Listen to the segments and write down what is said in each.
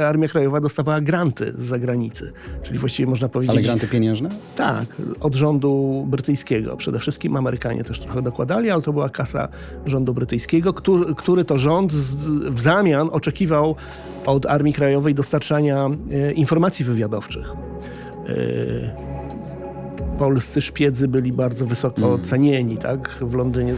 Armia Krajowa dostawała granty z zagranicy, czyli właściwie można powiedzieć... Ale granty pieniężne? Tak, od rządu brytyjskiego. Przede wszystkim Amerykanie też trochę dokładali, ale to była kasa rządu brytyjskiego, który, który to rząd z, w zamian oczekiwał od Armii Krajowej dostarczania e, informacji wywiadowczych. E, polscy szpiedzy byli bardzo wysoko cenieni tak, w Londynie.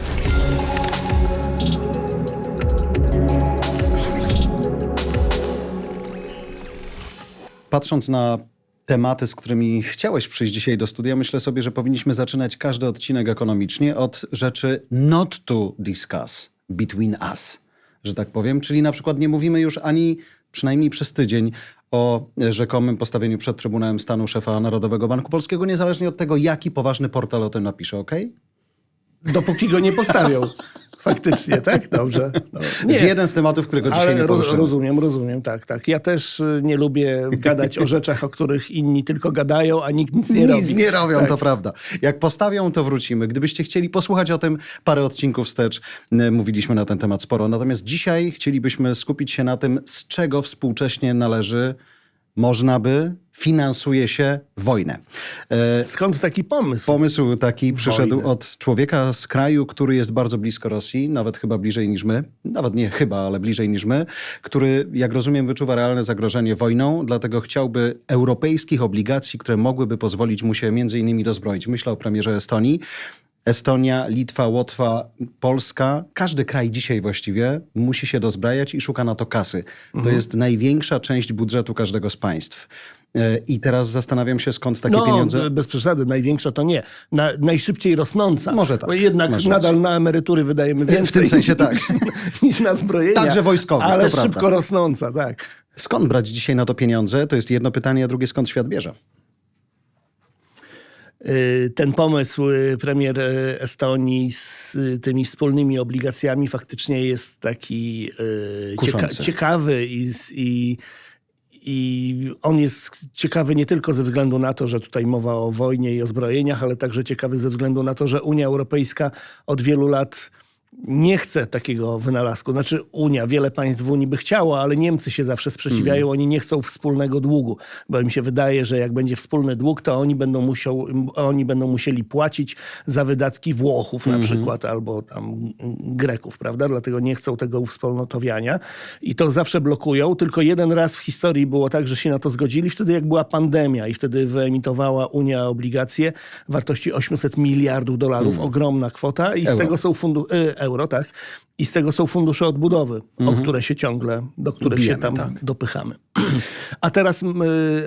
Patrząc na tematy, z którymi chciałeś przyjść dzisiaj do studia, myślę sobie, że powinniśmy zaczynać każdy odcinek ekonomicznie od rzeczy not to discuss between us, że tak powiem. Czyli na przykład nie mówimy już ani przynajmniej przez tydzień o rzekomym postawieniu przed Trybunałem Stanu szefa Narodowego Banku Polskiego, niezależnie od tego, jaki poważny portal o tym napisze, ok? Dopóki go nie postawią. Faktycznie, tak? Dobrze. No, Jest jeden z tematów, którego dzisiaj Ale nie poruszymy. rozumiem, rozumiem, tak, tak. Ja też y, nie lubię gadać o rzeczach, o których inni tylko gadają, a nikt nic nie robi. Nic nie robią, Tak. to prawda. Jak postawią, to wrócimy. Gdybyście chcieli posłuchać o tym, parę odcinków wstecz e, mówiliśmy na ten temat sporo. Natomiast dzisiaj chcielibyśmy skupić się na tym, z czego współcześnie należy, można by, finansuje się wojnę. E, Skąd taki pomysł? Pomysł taki przyszedł Wojny. od człowieka z kraju, który jest bardzo blisko Rosji, nawet chyba bliżej niż my, nawet nie chyba, ale bliżej niż my, który, jak rozumiem, wyczuwa realne zagrożenie wojną, dlatego chciałby europejskich obligacji, które mogłyby pozwolić mu się między innymi dozbroić. Myślę o premierze Estonii. Estonia, Litwa, Łotwa, Polska, każdy kraj dzisiaj właściwie musi się dozbrajać i szuka na to kasy. Mhm. To jest największa część budżetu każdego z państw. E, I teraz zastanawiam się, skąd takie no, pieniądze. bez przesady, największa to nie. Na, najszybciej rosnąca. Może tak, Bo jednak nadal na emerytury wydajemy W więcej. tym sensie tak. niż na zbrojenia. Także wojskowe, Ale szybko prawda. rosnąca, tak. Skąd brać dzisiaj na to pieniądze? To jest jedno pytanie, a drugie skąd świat bierze? Y, ten pomysł y, premier y, Estonii z tymi wspólnymi obligacjami faktycznie jest taki cieka ciekawy i, i, i on jest ciekawy nie tylko ze względu na to, że tutaj mowa o wojnie i o zbrojeniach, ale także ciekawy ze względu na to, że Unia Europejska od wielu lat nie chce takiego wynalazku. Znaczy Unia, wiele państw w Unii by chciało, ale Niemcy się zawsze sprzeciwiają. Mhm. Oni nie chcą wspólnego długu, bo im się wydaje, że jak będzie wspólny dług, to oni będą, musiał, oni będą musieli płacić za wydatki Włochów Mhm. na przykład, albo tam Greków, prawda? Dlatego nie chcą tego uwspólnotowiania i to zawsze blokują. Tylko jeden raz w historii było tak, że się na to zgodzili, wtedy jak była pandemia i wtedy wyemitowała Unia obligacje wartości 800 miliardów dolarów, ogromna kwota i z Mhm. Euro. tego są fundusze, euro, tak, i z tego są fundusze odbudowy, o które się ciągle, do których Bijemy, się tam tak. dopychamy. A teraz,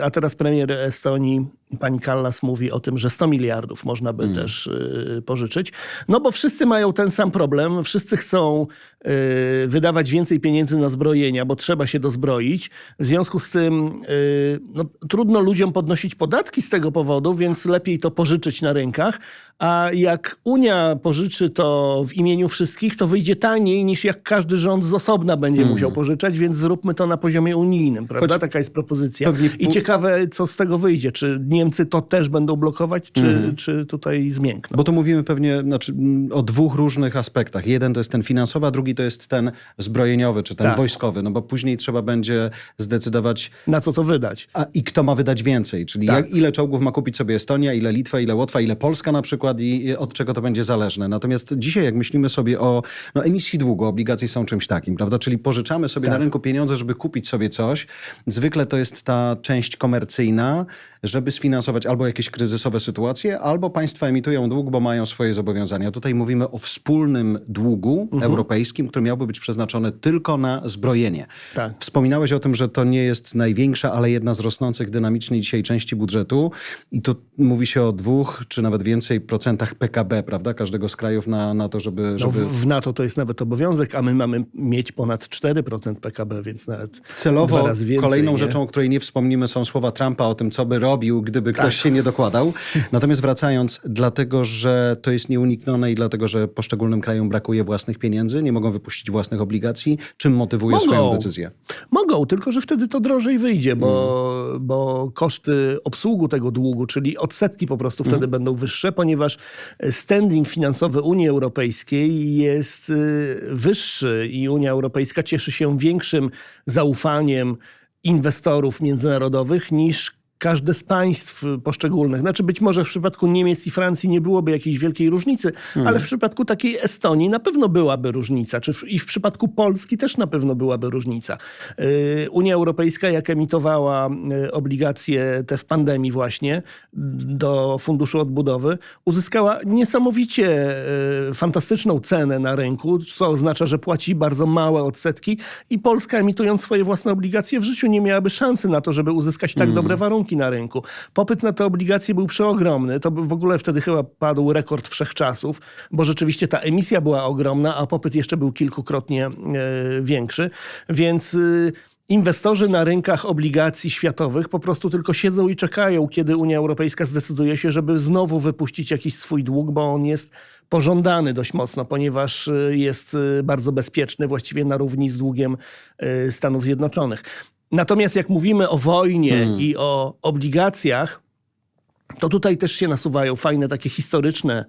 a teraz premier Estonii, pani Kallas, mówi o tym, że 100 miliardów można by też y, pożyczyć. No bo wszyscy mają ten sam problem. Wszyscy chcą y, wydawać więcej pieniędzy na zbrojenia, bo trzeba się dozbroić. W związku z tym y, no, trudno ludziom podnosić podatki z tego powodu, więc lepiej to pożyczyć na rynkach. A jak Unia pożyczy to w imieniu wszystkich, to wyjdzie taniej niż jak każdy rząd z osobna będzie musiał pożyczać, więc zróbmy to na poziomie unijnym, prawda? Choć Taka jest propozycja. pewnie I ciekawe, co z tego wyjdzie. Czy Niemcy to też będą blokować, czy, czy tutaj zmiękną? Bo tu mówimy pewnie znaczy, o dwóch różnych aspektach. Jeden to jest ten finansowy, a drugi to jest ten zbrojeniowy, czy ten Tak. wojskowy. No bo później trzeba będzie zdecydować, Na co to wydać? a i kto ma wydać więcej. Czyli Tak. jak, ile czołgów ma kupić sobie Estonia, ile Litwa, ile Łotwa, ile Polska na przykład i i od czego to będzie zależne. Natomiast dzisiaj jak myślimy sobie o no, emisji długu, obligacje są czymś takim, prawda? Czyli pożyczamy sobie Tak. na rynku pieniądze, żeby kupić sobie coś. Zwykle to jest ta część komercyjna, żeby sfinansować albo jakieś kryzysowe sytuacje, albo państwa emitują dług, bo mają swoje zobowiązania. Tutaj mówimy o wspólnym długu Mhm. europejskim, który miałby być przeznaczony tylko na zbrojenie. Tak. Wspominałeś o tym, że to nie jest największa, ale jedna z rosnących dynamicznie dzisiaj części budżetu. I tu mówi się o dwóch, czy nawet więcej procentach PKB, prawda? Każdego z krajów na, na to, żeby... No, żeby... w, w NATO to jest nawet obowiązek, a my mamy mieć ponad 4% PKB, więc nawet dwa Celowo razy więcej. kolejną nie? rzeczą, o której nie wspomnimy, są słowa Trumpa o tym, co by robił, gdyby ktoś Tak. się nie dokładał. Natomiast wracając, dlatego, że to jest nieuniknione i dlatego, że poszczególnym krajom brakuje własnych pieniędzy, nie mogą wypuścić własnych obligacji, czym motywuje Mogą. swoją decyzję? Mogą, tylko że wtedy to drożej wyjdzie, bo, Mm. bo koszty obsługu tego długu, czyli odsetki po prostu Mm. wtedy będą wyższe, ponieważ standing finansowy Unii Europejskiej jest y, wyższy i Unia Europejska cieszy się większym zaufaniem inwestorów międzynarodowych niż każde z państw poszczególnych. Znaczy być może w przypadku Niemiec i Francji nie byłoby jakiejś wielkiej różnicy, ale w przypadku takiej Estonii na pewno byłaby różnica. Czy w, I w przypadku Polski też na pewno byłaby różnica. Yy, Unia Europejska jak emitowała yy, obligacje te w pandemii właśnie do Funduszu Odbudowy, uzyskała niesamowicie yy, fantastyczną cenę na rynku, co oznacza, że płaci bardzo małe odsetki i Polska emitując swoje własne obligacje w życiu nie miałaby szansy na to, żeby uzyskać tak dobre warunki na rynku. Popyt na te obligacje był przeogromny. To w ogóle wtedy chyba padł rekord wszechczasów, bo rzeczywiście ta emisja była ogromna, a popyt jeszcze był kilkukrotnie e, większy. Więc y, inwestorzy na rynkach obligacji światowych po prostu tylko siedzą i czekają, kiedy Unia Europejska zdecyduje się, żeby znowu wypuścić jakiś swój dług, bo on jest pożądany dość mocno, ponieważ y, jest y, bardzo bezpieczny, właściwie na równi z długiem Stanów Zjednoczonych. Natomiast jak mówimy o wojnie i o obligacjach, to tutaj też się nasuwają fajne takie historyczne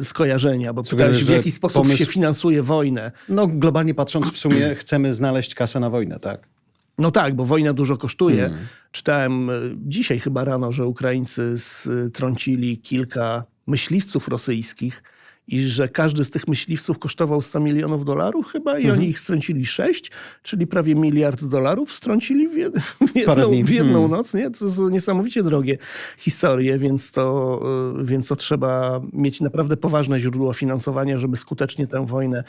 y, skojarzenia, bo pytałeś, w jaki sposób pomysł- się finansuje wojnę. No globalnie patrząc w sumie chcemy znaleźć kasę na wojnę, tak? No tak, bo wojna dużo kosztuje. Mm. Czytałem y, dzisiaj chyba rano, że Ukraińcy strącili kilka myśliwców rosyjskich i że każdy z tych myśliwców kosztował 100 milionów dolarów chyba i Mhm. oni ich strącili 6, czyli prawie miliard dolarów strącili w, jed, w jedną, w jedną Mm. noc. Nie? To są niesamowicie drogie historie, więc to, y, więc to trzeba mieć naprawdę poważne źródło finansowania, żeby skutecznie tę wojnę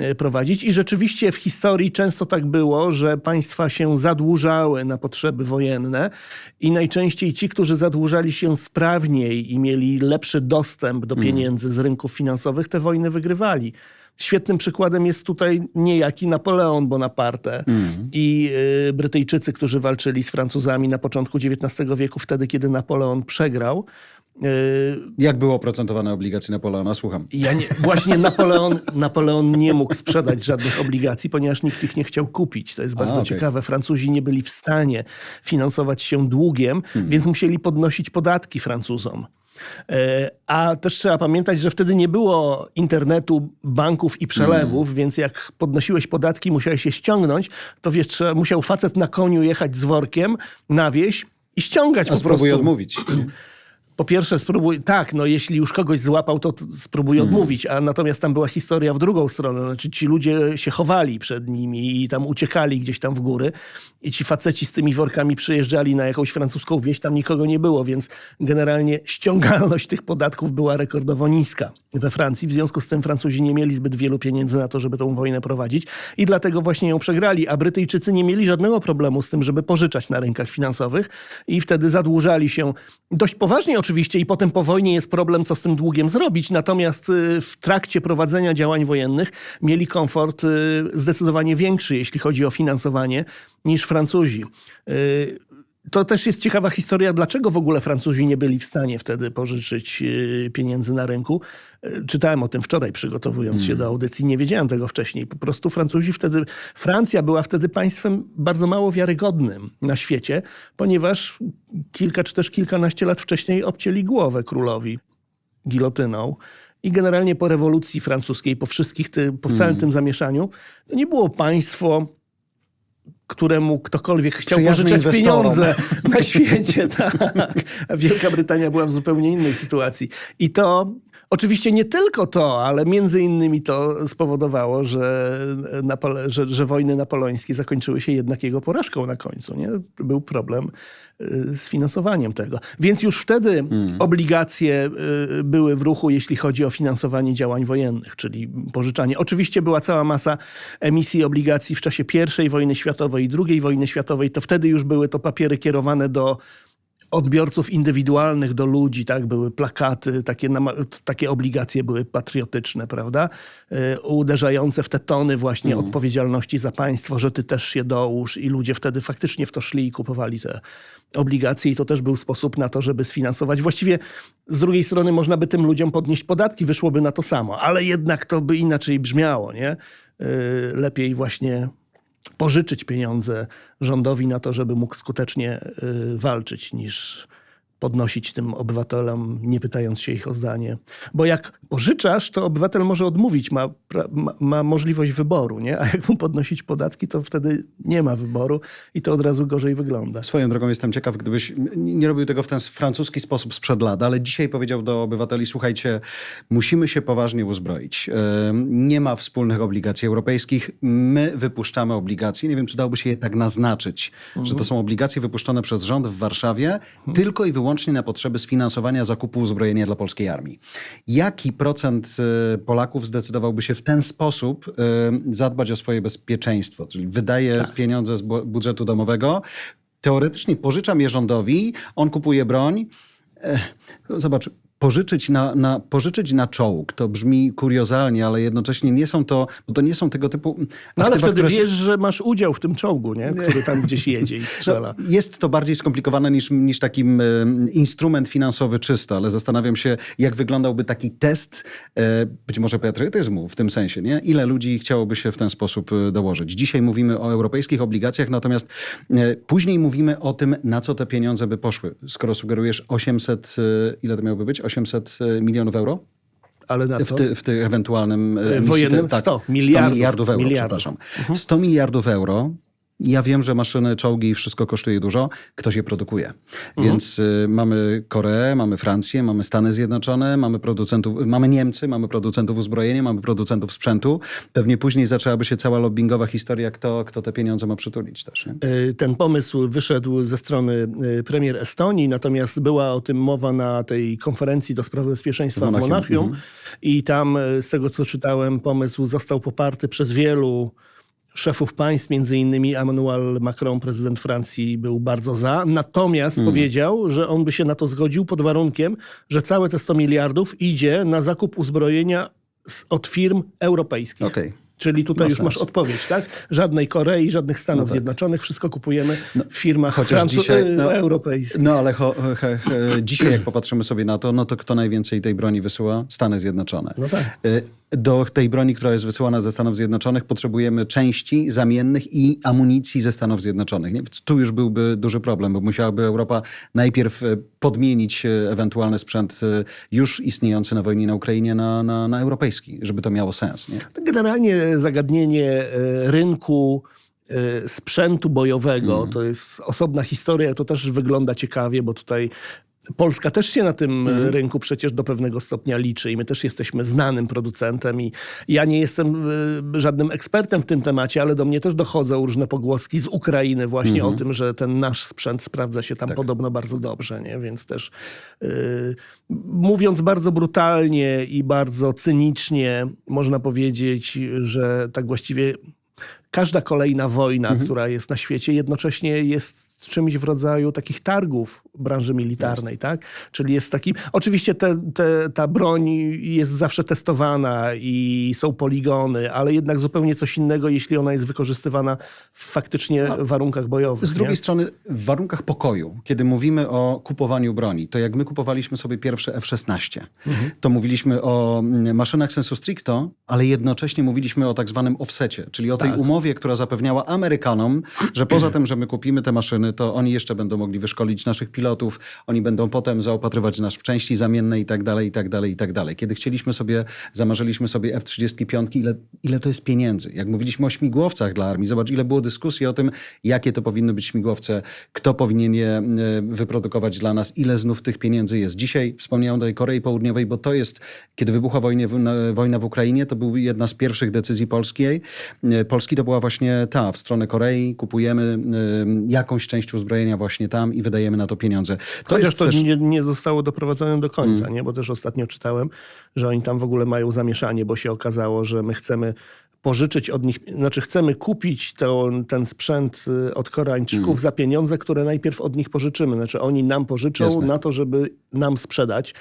y, prowadzić. I rzeczywiście w historii często tak było, że państwa się zadłużały na potrzeby wojenne i najczęściej ci, którzy zadłużali się sprawniej i mieli lepszy dostęp do pieniędzy z rynków finansowych, te wojny wygrywali. Świetnym przykładem jest tutaj niejaki Napoleon Bonaparte i y, Brytyjczycy, którzy walczyli z Francuzami na początku XIX wieku, wtedy kiedy Napoleon przegrał. Y, Jak było oprocentowane obligacje Napoleona? Słucham. ja nie, właśnie Napoleon, Napoleon nie mógł sprzedać żadnych obligacji, ponieważ nikt ich nie chciał kupić. To jest bardzo okej. ciekawe. Francuzi nie byli w stanie finansować się długiem, Hmm. więc musieli podnosić podatki Francuzom. E, A też trzeba pamiętać, że wtedy nie było internetu, banków i przelewów, Hmm. więc jak podnosiłeś podatki, musiałeś je ściągnąć, to wiesz, trzeba, musiał facet na koniu jechać z workiem na wieś i ściągać A po spróbuj prostu. odmówić. Po pierwsze spróbuj, tak, no jeśli już kogoś złapał, to spróbuj Hmm. odmówić, a natomiast tam była historia w drugą stronę, znaczy ci ludzie się chowali przed nimi i tam uciekali gdzieś tam w góry i ci faceci z tymi workami przyjeżdżali na jakąś francuską wieś, tam nikogo nie było, więc generalnie ściągalność tych podatków była rekordowo niska we Francji, w związku z tym Francuzi nie mieli zbyt wielu pieniędzy na to, żeby tą wojnę prowadzić i dlatego właśnie ją przegrali, a Brytyjczycy nie mieli żadnego problemu z tym, żeby pożyczać na rynkach finansowych i wtedy zadłużali się dość poważnie oczywiście i potem po wojnie jest problem, co z tym długiem zrobić, natomiast y, w trakcie prowadzenia działań wojennych mieli komfort y, zdecydowanie większy, jeśli chodzi o finansowanie, niż Francuzi. To też jest ciekawa historia, dlaczego w ogóle Francuzi nie byli w stanie wtedy pożyczyć y, pieniędzy na rynku. Y, Czytałem o tym wczoraj, przygotowując się do audycji. Nie wiedziałem tego wcześniej. Po prostu Francuzi wtedy, Francja była wtedy państwem bardzo mało wiarygodnym na świecie, ponieważ kilka czy też kilkanaście lat wcześniej obcięli głowę królowi gilotyną. I generalnie po rewolucji francuskiej, po wszystkich, ty, po całym tym zamieszaniu, to nie było państwo, któremu ktokolwiek chciał Przyjazny pożyczać inwestorom. pieniądze na świecie. Tak. Wielka Brytania była w zupełnie innej sytuacji. I to oczywiście nie tylko to, ale między innymi to spowodowało, że, Napole- że, że wojny napoleońskie zakończyły się jednak jego porażką na końcu. Nie? Był problem y, z finansowaniem tego. Więc już wtedy obligacje y, były w ruchu, jeśli chodzi o finansowanie działań wojennych, czyli pożyczanie. Oczywiście była cała masa emisji obligacji w czasie I wojny światowej i II wojny światowej. To wtedy już były to papiery kierowane do odbiorców indywidualnych, do ludzi, tak? Były plakaty, takie, takie obligacje były patriotyczne, prawda? Y, Uderzające w te tony właśnie odpowiedzialności za państwo, że ty też się dołóż i ludzie wtedy faktycznie w to szli i kupowali te obligacje i to też był sposób na to, żeby sfinansować. Właściwie z drugiej strony można by tym ludziom podnieść podatki, wyszłoby na to samo, ale jednak to by inaczej brzmiało, nie? Y, Lepiej właśnie pożyczyć pieniądze rządowi na to, żeby mógł skutecznie y, walczyć, niż podnosić tym obywatelom, nie pytając się ich o zdanie. Bo jak pożyczasz, to obywatel może odmówić, ma, ma, ma możliwość wyboru, nie? a jak mu podnosić podatki, to wtedy nie ma wyboru i to od razu gorzej wygląda. Swoją drogą jestem ciekaw, gdybyś nie robił tego w ten francuski sposób sprzed lat, ale dzisiaj powiedział do obywateli, słuchajcie, musimy się poważnie uzbroić. Nie ma wspólnych obligacji europejskich. My wypuszczamy obligacje. Nie wiem, czy dałoby się je tak naznaczyć, że to są obligacje wypuszczone przez rząd w Warszawie tylko i wyłącznie na potrzeby sfinansowania zakupu uzbrojenia dla polskiej armii. Jaki procent y, Polaków zdecydowałby się w ten sposób y, zadbać o swoje bezpieczeństwo? Czyli wydaje pieniądze z bu- budżetu domowego, teoretycznie pożyczam je rządowi, on kupuje broń. Ech, zobacz, pożyczyć na, na, pożyczyć na czołg, to brzmi kuriozalnie, ale jednocześnie nie są to, bo to nie są tego typu No ale wtedy które- wiesz, że masz udział w tym czołgu, nie? który tam gdzieś jedzie i strzela. No, jest to bardziej skomplikowane niż, niż taki instrument finansowy czysto, ale zastanawiam się, jak wyglądałby taki test e, być może patriotyzmu w tym sensie. Nie? Ile ludzi chciałoby się w ten sposób e, dołożyć? Dzisiaj mówimy o europejskich obligacjach, natomiast e, później mówimy o tym, na co te pieniądze by poszły. Skoro sugerujesz 800, e, ile to miałoby być? 800 milionów euro? Ale na W, ty, w tych ewentualnym e, emisji, wojennym tak, 100 100 miliardów. miliardów euro, Miliardów. przepraszam. 100 miliardów euro. Ja wiem, że maszyny, czołgi i wszystko kosztuje dużo. Ktoś je produkuje. Więc y, mamy Koreę, mamy Francję, mamy Stany Zjednoczone, mamy producentów, mamy Niemcy, mamy producentów uzbrojenia, mamy producentów sprzętu. Pewnie później zaczęłaby się cała lobbyingowa historia, kto, kto te pieniądze ma przytulić też. Nie? Y, Ten pomysł wyszedł ze strony y, premier Estonii, natomiast była o tym mowa na tej konferencji do spraw bezpieczeństwa W w Monachium, Monachium i tam y, z tego co czytałem pomysł został poparty przez wielu szefów państw, między innymi Emmanuel Macron, prezydent Francji, był bardzo za. Natomiast powiedział, że on by się na to zgodził pod warunkiem, że całe te 100 miliardów idzie na zakup uzbrojenia od firm europejskich. Okej. Czyli tutaj Ma już sens. masz odpowiedź, tak? Żadnej Korei, żadnych Stanów Zjednoczonych, wszystko kupujemy w firmach chociaż francu- dzisiaj, y, no- europejskich. No ale cho, he, he, dzisiaj, jak popatrzymy sobie na to, no to kto najwięcej tej broni wysyła? Stany Zjednoczone. No tak. Y, Do tej broni, która jest wysyłana ze Stanów Zjednoczonych, potrzebujemy części zamiennych i amunicji ze Stanów Zjednoczonych. Nie? Więc tu już byłby duży problem, bo musiałaby Europa najpierw e, podmienić e, ewentualny sprzęt e, już istniejący na wojnie na Ukrainie na, na, na europejski, żeby to miało sens. Nie? Generalnie zagadnienie e, rynku e, sprzętu bojowego to jest osobna historia. To też wygląda ciekawie, bo tutaj Polska też się na tym e, rynku przecież do pewnego stopnia liczy i my też jesteśmy znanym producentem i ja nie jestem e, żadnym ekspertem w tym temacie, ale do mnie też dochodzą różne pogłoski z Ukrainy właśnie o tym, że ten nasz sprzęt sprawdza się tam podobno bardzo dobrze, nie? Więc też e, mówiąc bardzo brutalnie i bardzo cynicznie można powiedzieć, że tak właściwie każda kolejna wojna, która jest na świecie, jednocześnie jest czymś w rodzaju takich targów branży militarnej, tak? Czyli jest taki... Oczywiście te, te, ta broń jest zawsze testowana i są poligony, ale jednak zupełnie coś innego, jeśli ona jest wykorzystywana w faktycznie warunkach bojowych. Z drugiej nie? strony, w warunkach pokoju, kiedy mówimy o kupowaniu broni, to jak my kupowaliśmy sobie pierwsze F-16, to mówiliśmy o mm, maszynach sensu stricto, ale jednocześnie mówiliśmy o tak zwanym offsecie, czyli o tej umowie, która zapewniała Amerykanom, że poza tym, że my kupimy te maszyny, to oni jeszcze będą mogli wyszkolić naszych pilotów, oni będą potem zaopatrywać nas w części zamienne i tak dalej, i tak dalej, i tak dalej. Kiedy chcieliśmy sobie, zamarzyliśmy sobie F-35, ile, ile to jest pieniędzy? Jak mówiliśmy o śmigłowcach dla armii, zobacz, ile było dyskusji o tym, jakie to powinny być śmigłowce, kto powinien je e, wyprodukować dla nas, ile znów tych pieniędzy jest. Dzisiaj wspomniałem o tej Korei Południowej, bo to jest, kiedy wybuchła wojnie, wojna w Ukrainie, to była jedna z pierwszych decyzji polskiej. E, Polski to była właśnie ta, w stronę Korei, kupujemy e, jakąś część uzbrojenia właśnie tam i wydajemy na to pieniądze. To Chociaż to też... Mm. nie, nie zostało doprowadzone do końca, nie? bo też ostatnio czytałem, że oni tam w ogóle mają zamieszanie, bo się okazało, że my chcemy pożyczyć od nich, znaczy chcemy kupić to, ten sprzęt y, od Koreańczyków Mm. za pieniądze, które najpierw od nich pożyczymy. Znaczy oni nam pożyczą Jasne. na to, żeby nam sprzedać.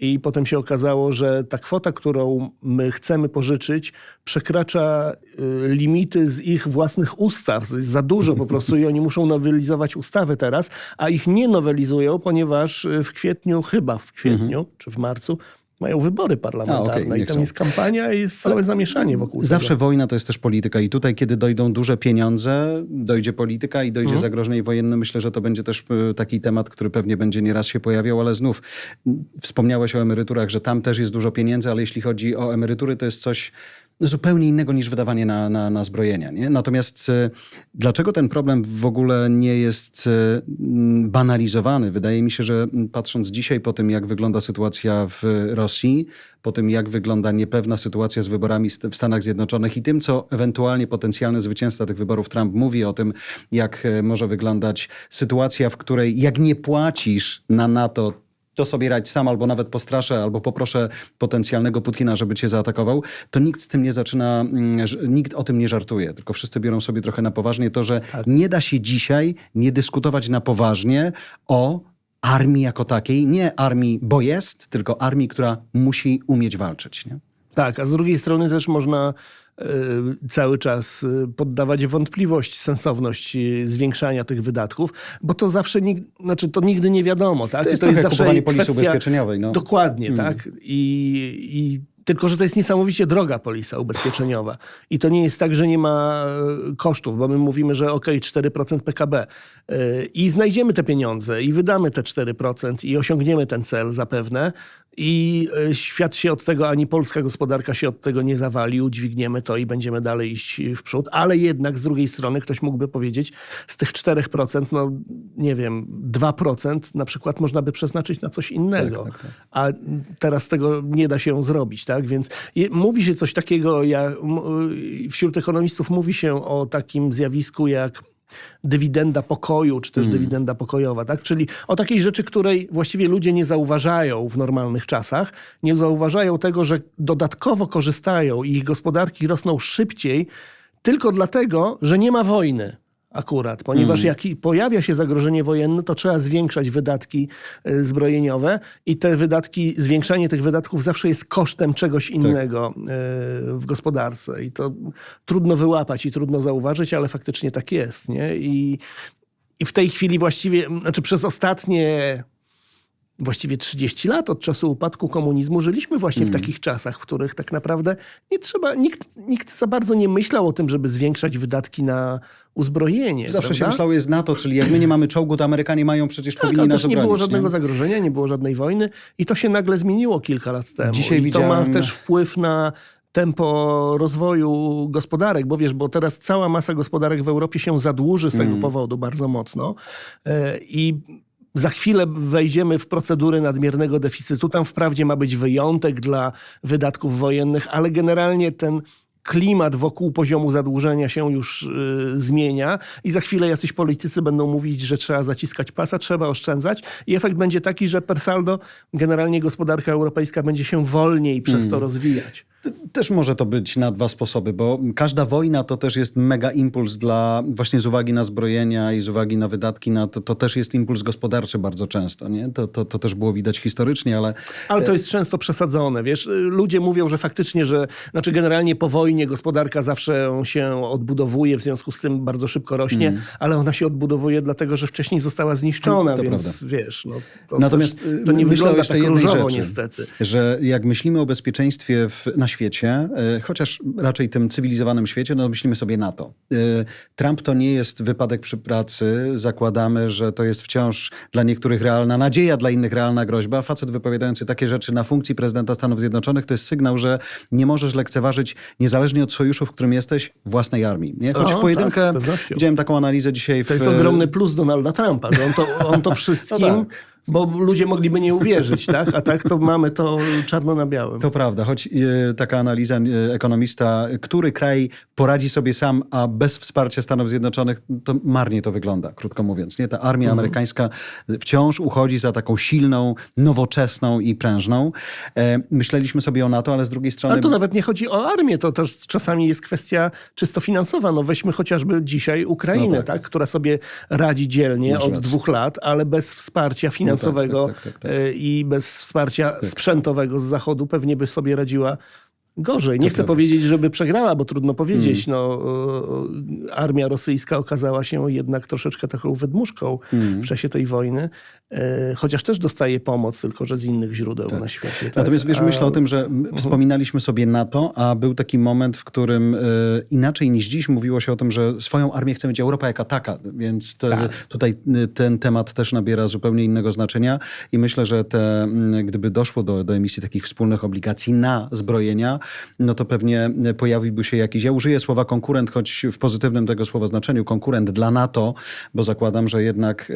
I potem się okazało, że ta kwota, którą my chcemy pożyczyć, przekracza y, limity z ich własnych ustaw. Jest za dużo po prostu i oni muszą nowelizować ustawy teraz, a ich nie nowelizują, ponieważ y, w kwietniu, chyba w kwietniu czy w marcu, mają wybory parlamentarne A, okej, i tam są. jest kampania i jest całe zamieszanie wokół Zawsze tego. wojna to jest też polityka i tutaj, kiedy dojdą duże pieniądze, dojdzie polityka i dojdzie Mhm. zagrożenie wojenne, myślę, że to będzie też e, taki temat, który pewnie będzie nieraz się pojawiał, ale znów wspomniałeś o emeryturach, że tam też jest dużo pieniędzy, ale jeśli chodzi o emerytury, to jest coś zupełnie innego niż wydawanie na, na, na zbrojenia. Nie? Natomiast e, dlaczego ten problem w ogóle nie jest e, m, banalizowany? Wydaje mi się, że m, patrząc dzisiaj po tym, jak wygląda sytuacja w Rosji, po tym, jak wygląda niepewna sytuacja z wyborami w Stanach Zjednoczonych i tym, co ewentualnie potencjalny zwycięzca tych wyborów Trump mówi o tym, jak e, może wyglądać sytuacja, w której jak nie płacisz na NATO, to sobie radź sam, albo nawet postraszę, albo poproszę potencjalnego Putina, żeby cię zaatakował, to nikt z tym nie zaczyna, mm, nikt o tym nie żartuje, tylko wszyscy biorą sobie trochę na poważnie to, że nie da się dzisiaj nie dyskutować na poważnie o armii jako takiej, nie armii, bo jest, tylko armii, która musi umieć walczyć. Nie? Tak, a z drugiej strony też można cały czas e, poddawać wątpliwość sensowność e, zwiększania tych wydatków, bo to zawsze, nig- znaczy to nigdy nie wiadomo, tak? To jest I trochę zawsze kupowanie polisy ubezpieczeniowej, no. Dokładnie, tak. I, I tylko, że to jest niesamowicie droga polisa ubezpieczeniowa. I to nie jest tak, że nie ma kosztów, bo my mówimy, że ok, 4% PKB. I znajdziemy te pieniądze i wydamy te 4% i osiągniemy ten cel zapewne. I e, świat się od tego, ani polska gospodarka się od tego nie zawali, udźwigniemy to i będziemy dalej iść w przód. Ale jednak z drugiej strony ktoś mógłby powiedzieć, z tych 4%, no nie wiem, 2% na przykład można by przeznaczyć na coś innego. Tak, tak, tak. A teraz tego nie da się zrobić, tak? Więc je, mówi się coś takiego, jak, m- wśród ekonomistów mówi się o takim zjawisku jak dywidenda pokoju, czy też Mm. dywidenda pokojowa, tak? Czyli o takiej rzeczy, której właściwie ludzie nie zauważają w normalnych czasach. Nie zauważają tego, że dodatkowo korzystają i ich gospodarki rosną szybciej tylko dlatego, że nie ma wojny. Akurat, ponieważ jak i pojawia się zagrożenie wojenne, to trzeba zwiększać wydatki y, zbrojeniowe i te wydatki, zwiększanie tych wydatków zawsze jest kosztem czegoś innego y, w gospodarce. I to trudno wyłapać i trudno zauważyć, ale faktycznie tak jest. Nie? I, I w tej chwili właściwie, znaczy przez ostatnie właściwie 30 lat od czasu upadku komunizmu żyliśmy właśnie Mm. w takich czasach, w których tak naprawdę nie trzeba, nikt, nikt za bardzo nie myślał o tym, żeby zwiększać wydatki na uzbrojenie. Zawsze się prawda? myślało jest NATO, czyli jak my nie mamy czołgu, to Amerykanie mają, przecież Tak, powinni ale nas nie obronić. było żadnego nie? zagrożenia, nie było żadnej wojny i to się nagle zmieniło kilka lat temu. Dzisiaj I to widziałem- ma też wpływ na tempo rozwoju gospodarek, bo wiesz, bo teraz cała masa gospodarek w Europie się zadłuży z tego Mm. powodu bardzo mocno E, i za chwilę wejdziemy w procedury nadmiernego deficytu. Tam wprawdzie ma być wyjątek dla wydatków wojennych, ale generalnie ten klimat wokół poziomu zadłużenia się już y, zmienia i za chwilę jacyś politycy będą mówić, że trzeba zaciskać pasa, trzeba oszczędzać i efekt będzie taki, że per saldo generalnie gospodarka europejska będzie się wolniej przez to rozwijać. Też może to być na dwa sposoby, bo każda wojna to też jest mega impuls dla, właśnie z uwagi na zbrojenia i z uwagi na wydatki, na to, to też jest impuls gospodarczy bardzo często. Nie? To, to, to też było widać historycznie, ale Ale to jest często przesadzone, wiesz. Ludzie mówią, że faktycznie, że znaczy generalnie po wojnie gospodarka zawsze się odbudowuje, w związku z tym bardzo szybko rośnie, ale ona się odbudowuje dlatego, że wcześniej została zniszczona, To więc prawda. wiesz, no, to, Natomiast y, to nie myślę o wygląda tak różowo rzeczy, niestety. że jak myślimy o bezpieczeństwie w, na świecie, y, chociaż raczej tym cywilizowanym świecie, no myślimy sobie NATO. Y, Trump to nie jest wypadek przy pracy. Zakładamy, że to jest wciąż dla niektórych realna nadzieja, dla innych realna groźba. Facet wypowiadający takie rzeczy na funkcji prezydenta Stanów Zjednoczonych to jest sygnał, że nie możesz lekceważyć, niezależnie od sojuszu, w którym jesteś, własnej armii. Nie? Choć O, w pojedynkę, tak, z pewnością. widziałem taką analizę dzisiaj w... To jest ogromny plus Donalda Trumpa, że on to, on to wszystkim, No tak. Bo ludzie mogliby nie uwierzyć, tak? A tak to mamy to czarno na białym. To prawda, choć e, taka analiza e, ekonomista, który kraj poradzi sobie sam, a bez wsparcia Stanów Zjednoczonych, to marnie to wygląda, krótko mówiąc. Nie? Ta armia Mhm. amerykańska wciąż uchodzi za taką silną, nowoczesną i prężną. E, myśleliśmy sobie o NATO, ale z drugiej strony... Ale to nawet nie chodzi o armię, to też czasami jest kwestia czysto finansowa. No weźmy chociażby dzisiaj Ukrainę, No tak. tak. która sobie radzi dzielnie Masz od rację. dwóch lat, ale bez wsparcia finansowego tak, tak, tak, tak. e, i bez wsparcia sprzętowego z Zachodu pewnie by sobie radziła gorzej. Nie chcę prawda. powiedzieć, żeby przegrała, bo trudno powiedzieć. No, e, armia rosyjska okazała się jednak troszeczkę taką wydmuszką w czasie tej wojny, e, chociaż też dostaje pomoc, tylko że z innych źródeł na świecie. Tak? Natomiast wiesz, A- myślę o tym, że m- wspominaliśmy sobie NATO, a był taki moment, w którym e, inaczej niż dziś mówiło się o tym, że swoją armię chce mieć Europa jaka taka, więc te, Tak. tutaj ten temat też nabiera zupełnie innego znaczenia i myślę, że te, gdyby doszło do, do emisji takich wspólnych obligacji na zbrojenia, no to pewnie pojawiłby się jakiś, ja użyję słowa konkurent, choć w pozytywnym tego słowa znaczeniu, konkurent dla NATO, bo zakładam, że jednak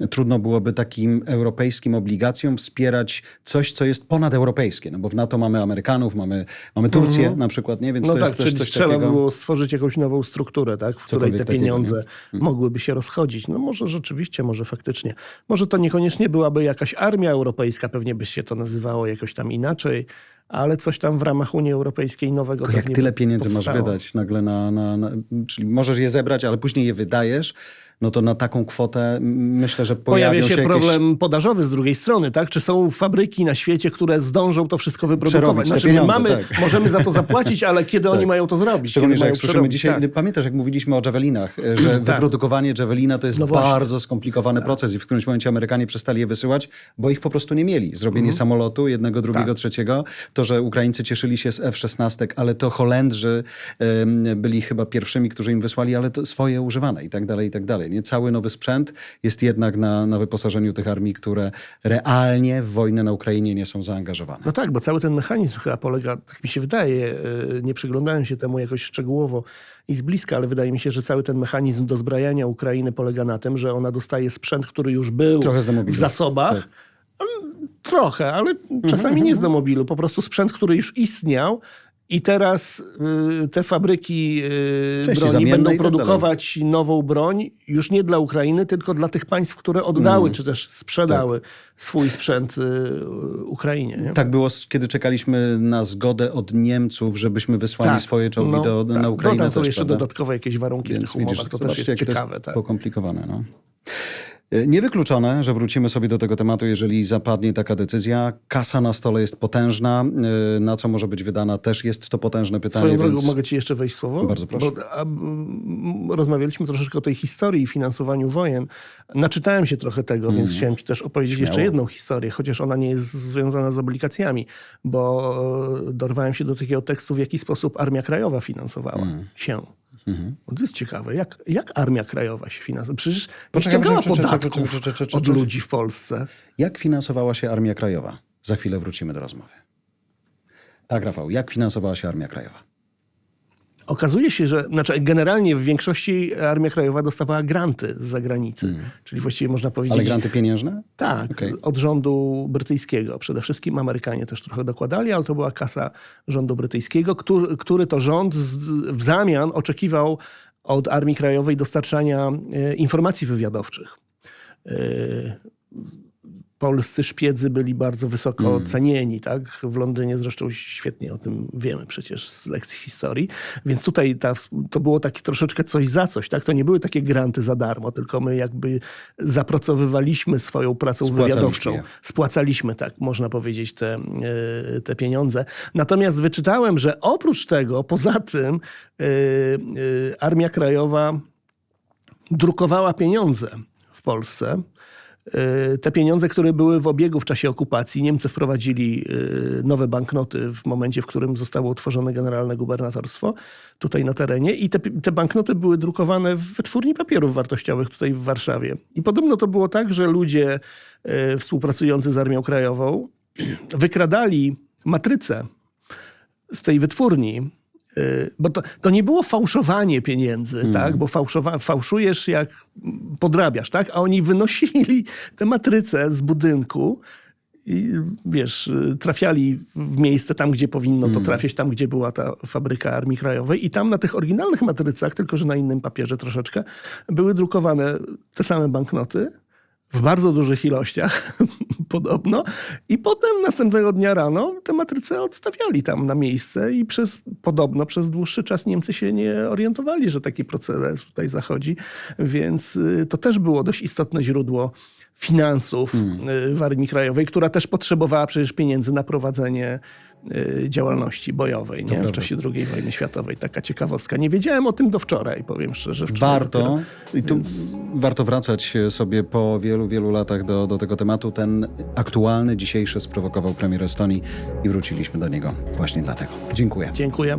y, trudno byłoby takim europejskim obligacjom wspierać coś, co jest ponadeuropejskie, no bo w NATO mamy Amerykanów, mamy, mamy Turcję na przykład, nie? Więc No to tak, jest czyli coś trzeba takiego. było stworzyć jakąś nową strukturę, tak, w której te takiego, pieniądze nie? mogłyby się rozchodzić. No może rzeczywiście, może faktycznie. Może to niekoniecznie byłaby jakaś armia europejska, pewnie by się to nazywało jakoś tam inaczej, ale coś tam w ramach Unii Europejskiej nowego jak tyle pieniędzy powstało. masz wydać nagle na, na, na... Czyli możesz je zebrać, ale później je wydajesz, no to na taką kwotę myślę, że Pojawia się, jakieś... problem podażowy z drugiej strony, tak? Czy są fabryki na świecie, które zdążą to wszystko wyprodukować? Znaczy, my mamy, tak. możemy za to zapłacić, ale kiedy oni mają to zrobić? Szczególnie, że jak słyszymy dzisiaj, Tak. pamiętasz jak mówiliśmy o javelinach, e, że wyprodukowanie javelina to jest No bardzo skomplikowany proces i w którymś momencie Amerykanie przestali je wysyłać, bo ich po prostu nie mieli. Zrobienie Mhm. samolotu, jednego, drugiego, Tak. trzeciego, to, że Ukraińcy cieszyli się z F-16, ale to Holendrzy em, byli chyba pierwszymi, którzy im wysłali, ale to swoje używane i tak dalej, i tak dalej. Nie? Cały nowy sprzęt jest jednak na, na wyposażeniu tych armii, które realnie w wojnę na Ukrainie nie są zaangażowane. No tak, bo cały ten mechanizm chyba polega, tak mi się wydaje, yy, nie przyglądałem się temu jakoś szczegółowo i z bliska, ale wydaje mi się, że cały ten mechanizm dozbrajania Ukrainy polega na tym, że ona dostaje sprzęt, który już był w zasobach. Tak. Mm, Trochę, ale czasami nie z domobilu. Po prostu sprzęt, który już istniał i teraz y, te fabryki y, Części broni będą tak produkować nową broń już nie dla Ukrainy, tylko dla tych państw, które oddały Mm. czy też sprzedały Tak. swój sprzęt y, Ukrainie. Nie? Tak było, kiedy czekaliśmy na zgodę od Niemców, żebyśmy wysłali Tak, swoje czołgi no, do, tak. na Ukrainę No, tam są też, jeszcze prawda? dodatkowe jakieś warunki w Więc tych umowach, widzisz, to też jest ciekawe. jest tak. pokomplikowane. No. E, Niewykluczone, że wrócimy sobie do tego tematu, jeżeli zapadnie taka decyzja. Kasa na stole jest potężna. e, Na co może być wydana też jest to potężne pytanie. Swoją drogą więc... mogę ci jeszcze wejść słowo? Bardzo proszę. Bo, a, rozmawialiśmy troszeczkę o tej historii i finansowaniu wojen. Naczytałem się trochę tego, więc chciałem ci też opowiedzieć. Śmiało. jeszcze jedną historię, chociaż ona nie jest związana z obligacjami, bo e, dorwałem się do takiego tekstu, w jaki sposób Armia Krajowa finansowała Mm. się. Mhm. To jest ciekawe. Jak, jak Armia Krajowa się finansowała? Przecież nie Poczekaj, ściągała poczekaj, poczekaj, podatków poczekaj, poczekaj, od ludzi w Polsce. Jak finansowała się Armia Krajowa? Za chwilę wrócimy do rozmowy. Tak, Rafał, jak finansowała się Armia Krajowa? Okazuje się, że znaczy generalnie w większości Armia Krajowa dostawała granty z zagranicy. Czyli właściwie można powiedzieć... Mm. Ale granty pieniężne? Tak, Okej. od rządu brytyjskiego. Przede wszystkim Amerykanie też trochę dokładali, ale to była kasa rządu brytyjskiego, który, który to rząd z, w zamian oczekiwał od Armii Krajowej dostarczania e, informacji wywiadowczych. E, polscy szpiedzy byli bardzo wysoko cenieni, tak? W Londynie zresztą świetnie o tym wiemy przecież z lekcji historii. Więc tutaj ta, to było takie troszeczkę coś za coś, tak? To nie były takie granty za darmo, tylko my jakby zapracowywaliśmy swoją pracą Spłacaliśmy wywiadowczą. je. Spłacaliśmy, tak można powiedzieć, te, e, te pieniądze. Natomiast wyczytałem, że oprócz tego, poza tym e, e, Armia Krajowa drukowała pieniądze w Polsce. Y, Te pieniądze, które były w obiegu w czasie okupacji, Niemcy wprowadzili y, nowe banknoty w momencie, w którym zostało utworzone generalne gubernatorstwo tutaj na terenie i te, te banknoty były drukowane w wytwórni papierów wartościowych tutaj w Warszawie. I podobno to było tak, że ludzie y, współpracujący z Armią Krajową wykradali matrycę z tej wytwórni. Y, Bo to, to nie było fałszowanie pieniędzy, tak? Bo fałszowa, fałszujesz jak podrabiasz, tak? A oni wynosili tę matrycę z budynku i wiesz, y, trafiali w miejsce tam, gdzie powinno to trafiać, tam, gdzie była ta fabryka Armii Krajowej i tam na tych oryginalnych matrycach, tylko że na innym papierze troszeczkę, były drukowane te same banknoty w bardzo dużych ilościach, podobno. I potem następnego dnia rano te matryce odstawiali tam na miejsce i przez, podobno przez dłuższy czas Niemcy się nie orientowali, że taki proceder tutaj zachodzi. Więc y, to też było dość istotne źródło finansów y, w Armii Krajowej, która też potrzebowała przecież pieniędzy na prowadzenie działalności bojowej nie? w czasie II wojny światowej. Taka ciekawostka. Nie wiedziałem o tym do wczoraj, powiem szczerze. Wczoraj Warto, dopiero. i tu warto wracać sobie po wielu, wielu latach do, do tego tematu. Ten aktualny, dzisiejszy sprowokował premier Estonii i wróciliśmy do niego właśnie dlatego. Dziękuję. Dziękuję.